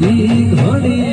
এই ঘরে